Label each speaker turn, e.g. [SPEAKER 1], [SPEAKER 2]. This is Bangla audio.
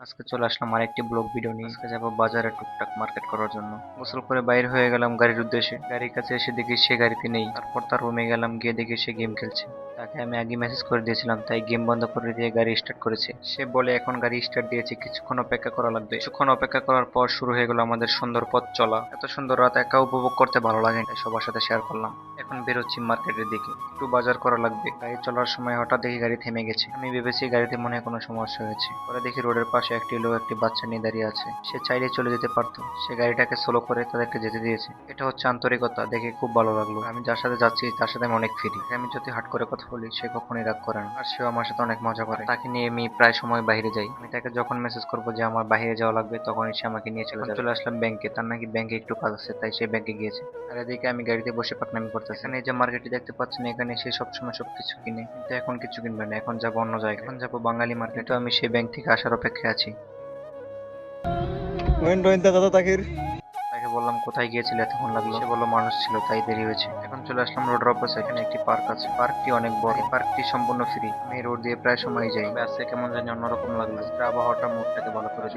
[SPEAKER 1] আজকে চলে আসলাম আরেকটি ব্লগ ভিডিও নিয়ে। আজকে যাব বাজারে টুকটাক মার্কেট করার জন্য। গোসল করে বাইরে হয়ে গেলাম গাড়ির উদ্দেশ্যে। গাড়ির কাছে এসে দেখি সে গাড়িতে নেই। তারপর তার রুমে গেলাম, গিয়ে দেখি সে গেম খেলছে। তাকে আমি আগে মেসেজ করে দিয়েছিলাম, তাই গেম বন্ধ করে দিয়ে গাড়ি স্টার্ট করেছে। সে বলে, এখন গাড়ি স্টার্ট দিয়েছে, কিছুক্ষণ অপেক্ষা করা লাগবে। কিছুক্ষণ অপেক্ষা করার পর শুরু হয়ে গেল আমাদের সুন্দর পথ চলা। এত সুন্দর রাত একা উপভোগ করতে ভালো লাগে তাই সবার সাথে শেয়ার করলাম। এখন বেরোচ্ছি মার্কেটের দিকে। একটু বাজার করা লাগবে। গাড়ি চলার সময় হঠাৎ দেখি গাড়ি থেমে গেছে। আমি ভেবেছি গাড়িতে মনে হয় কোনো সমস্যা হয়েছে। পরে দেখি রোডের পাশে একটি লোক, একটি বাচ্চা নিয়ে দাঁড়িয়ে আছে। সে চাইলে চলে যেতে পারতো। সে গাড়িটাকে স্লো করে তাদেরকে যেতে দিয়েছে। এটা হচ্ছে আন্তরিকতা, দেখে খুব ভালো লাগল। আমি যার সাথে যাচ্ছি, তার সাথে আমি অনেক ফিরি আমি যদি হাট করে কথা বলি সে কখনোই রাগ করে না। আর সেও আমার সাথে অনেক মজা করে। তাকে নিয়ে আমি প্রায় সময় বাইরে যাই। আমি তাকে যখন মেসেজ করব যে আমার বাইরে যাওয়া লাগবে তখন সে আমাকে নিয়ে চলে যাবে। চলে আসলাম ব্যাংকে তার নাকি ব্যাংকে একটু কাজ আছে তাই সে ব্যাংকে গিয়েছে। আর এদিকে আমি গাড়িতে বসে পাকনামি করতেছি। এখানে এই যে মার্কেটে দেখতে পাচ্ছেন এখানে সে সবসময় সবকিছু কিনে। কিন্তু এখন কিছু কিনবে না এখন যাব অন্য জায়গায়। এখন যাব বাঙালি মার্কেটে আমি সেই ব্যাংক থেকে আসার অপেক্ষায় আছি।
[SPEAKER 2] ওয়েন রোহিন দাদা তাকির।
[SPEAKER 1] তাকে বললাম, কোথায় গিয়েছিলে? এতক্ষণ লাগল। সে বলল, মানুষ ছিল, তাই দেরি হয়েছে। এখন চলে আসলাম রোড অফিস এখানে একটি পার্ক আছে। পার্কটি অনেক বড়। পার্কটি সম্পূর্ণ ফ্রি। আমি রোড দিয়ে প্রায় সময় যাই। আজকে কেমন জানি অন্যরকম লাগল। আবহাওয়াটা মুডটাকে ভালো করে